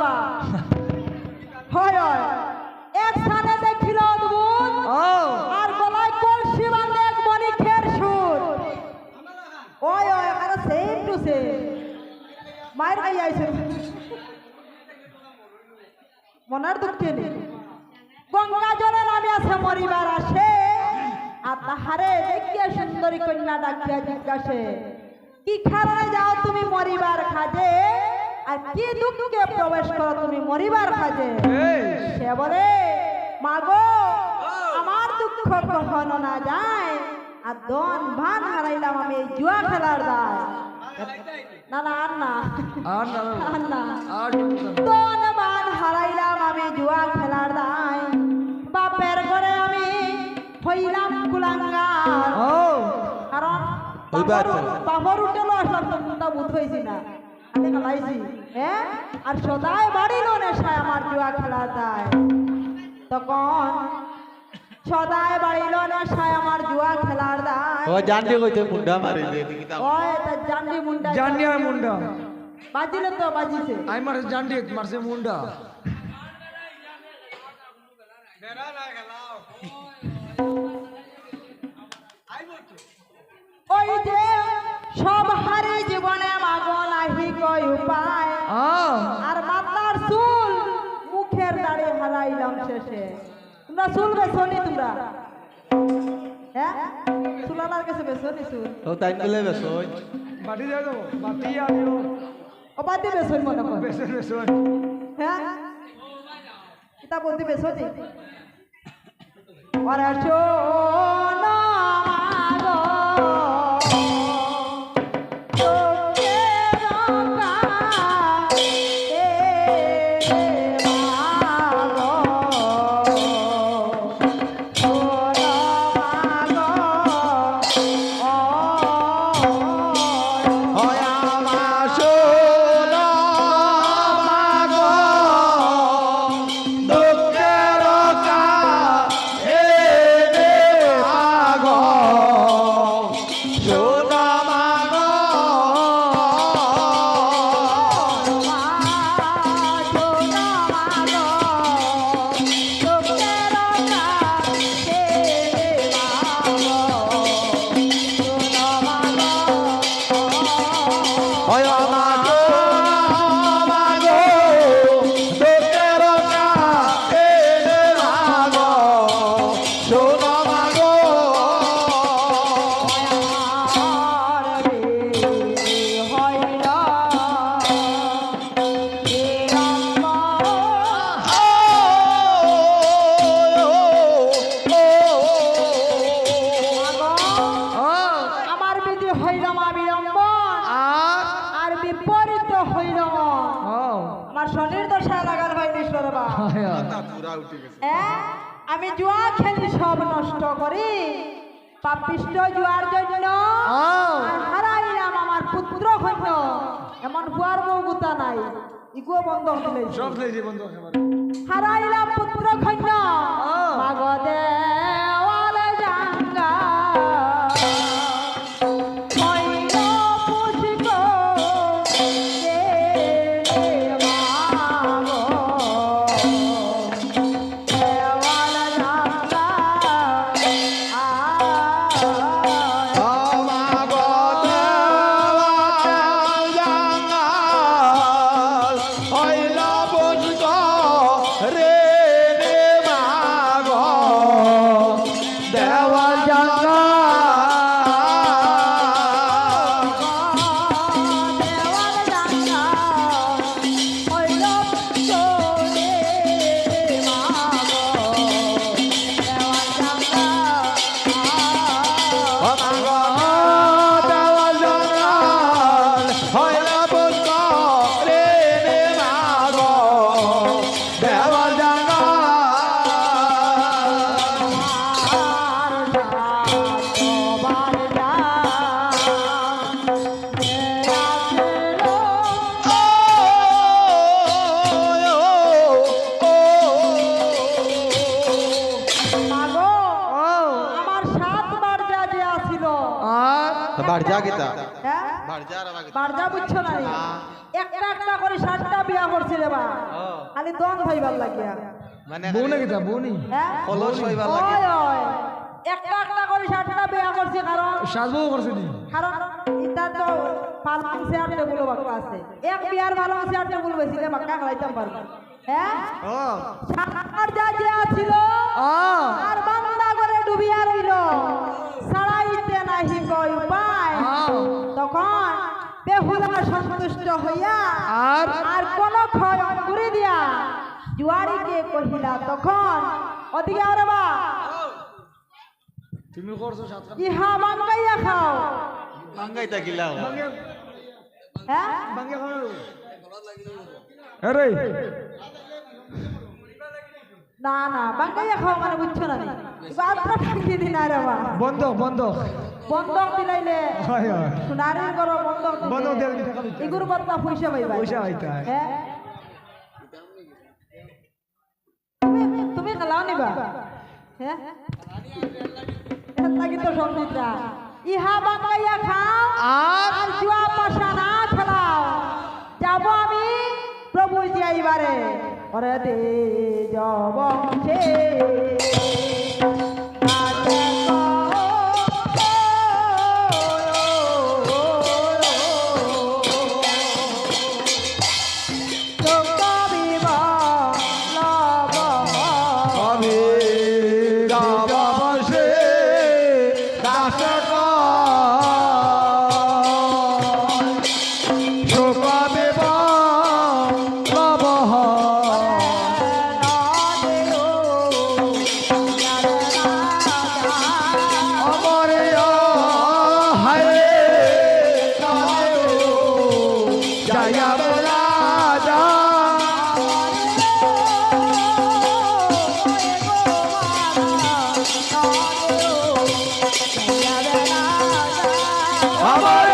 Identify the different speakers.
Speaker 1: বা হয় হয়। এক স্থানে দেখিল অদ্ভুত আর গলায় কলসি বাঁধে এক বণিকের সুর। ওই ওই আরে সেম টু সেম মায়ের খাই আইছে। মনার দুঃখে নেই? গঙ্গা জলে নামে আছে মরিবার আসে। আর তাহারে দেখিয়া সুন্দরী কন্যা ডাকিয়া জিজ্ঞাসে কি কারণে যাও তুমি মরিবার খাজে? আর কি দুঃখে প্রবেশ করো তুমি? মরিবার
Speaker 2: এই।
Speaker 1: সে বলে মাগো আমার দুঃখ কখনো না যায়। আর দন ভান হারাইলাম আমি এই জুয়া খেলার দায়। না না আর না।
Speaker 2: আর না।
Speaker 1: আর না।
Speaker 2: আর
Speaker 1: দন ভান হারাইলাম আমি জুয়া খেলার দায়। বাপের ঘরে আমি হইলাম কুলাঙ্গার। কারণ উঠেলো আসলাম তো বুধ হয়েছি না কালাইছি হ্যাঁ? আর সদাই বাড়িল নেশায় আমার জুয়া খেলা যায় তখন বাড়িল নেশায় আমার জুয়া খেলার দায়
Speaker 3: ও জানলি কইতে মুন্ডা মারি দে
Speaker 1: ওই তা জানলি মুন্ডা।
Speaker 2: জানি আর মুন্ডা।
Speaker 1: বাজিলে তো বাজিছে।
Speaker 2: আই মারছে জানি মারছে মুন্ডা।
Speaker 1: ওই যে সব হারি তোমরা চুল বেছনি তোমরা? হ্যাঁ? চুলালার কাছে বেছনি শুন
Speaker 3: ও তাই বলে বেসই
Speaker 2: বাটি দিয়ে দেবো বাটি আনিও
Speaker 1: ও। বাটি বেছনি মনে কর।
Speaker 2: বেসন বেসন
Speaker 1: হ্যাঁ? কিতা বন্ধু বেছনি ওরে আর মাগো আমি জুয়া খেলি সব নষ্ট করি। পাপিষ্ট জুয়ার জন্য আর হারাইলাম আমার পুত্র হইল এমন বুয়ার বউ গুতা নাই। ইগুও বন্ধ হলে
Speaker 2: সব বন্ধ
Speaker 1: হারাইলাম পুত্র খন্য
Speaker 2: আর
Speaker 3: যা গীতা।
Speaker 1: হ্যাঁ?
Speaker 3: বাড় যা রা
Speaker 1: বারজা বুঝছ না একটা একটা করে ষাটটা বিয়া করছি রে বা খালি দন ভাইবার লাগিয়া।
Speaker 4: মানে
Speaker 2: বউ নাকি তা বউ নি
Speaker 1: হ্যাঁ?
Speaker 4: ফলস হইবার লাগে
Speaker 1: ওই ওই। একটা একটা করে ষাটটা বিয়া করছি কারণ
Speaker 2: সাজবো করছে নি।
Speaker 1: কারণ এটা তো পালং চেয়ার টেবিল বাক্কা আছে। এক বিয়ার পালং চেয়ার টেবিল বেশিলে বাক্কা খাইতাম পারব। হ্যাঁ?
Speaker 4: ও।
Speaker 1: আর যা যা ছিল আর বান্দা ডুবিয়া রইল। সারাইতে নাহি কই উপায় তখন বেহুলা সন্তুষ্ট হইয়া
Speaker 2: আর?
Speaker 1: আর কোন ক্ষয় করে দিয়া জুয়ারিকে কহিলা তখন ওদিকে আরে বা।
Speaker 2: তুমি করছ
Speaker 1: ইহা বাঙ্গাইয়া খাও।
Speaker 4: বাঙ্গাই থাকিলাও
Speaker 1: হ্যাঁ?
Speaker 2: বাঙ্গে আরে
Speaker 1: না। না বাঙ্গাইয়া খাও মানে বুঝছ না নি বাত্রা ফাঁকি দিন আরে বা
Speaker 2: বন্ধ বন্ধ।
Speaker 1: বন্ধক দিলাইলে। সোনারির ঘর বন্ধক।
Speaker 2: বন্ধক খালি।
Speaker 1: এগুর বদলা পয়সা পাইবা
Speaker 2: পয়সা পাইতে হয়।
Speaker 1: তুমি খেলাও নিবা। হ্যাঁ লাগি তো সঙ্গীতরা ইহা বাঙাইয়া খাও
Speaker 2: আর
Speaker 1: জুয়া পাশা না খেলাও। যাব আমি প্রভু যাইবারে ওরে দে যাব
Speaker 3: আমার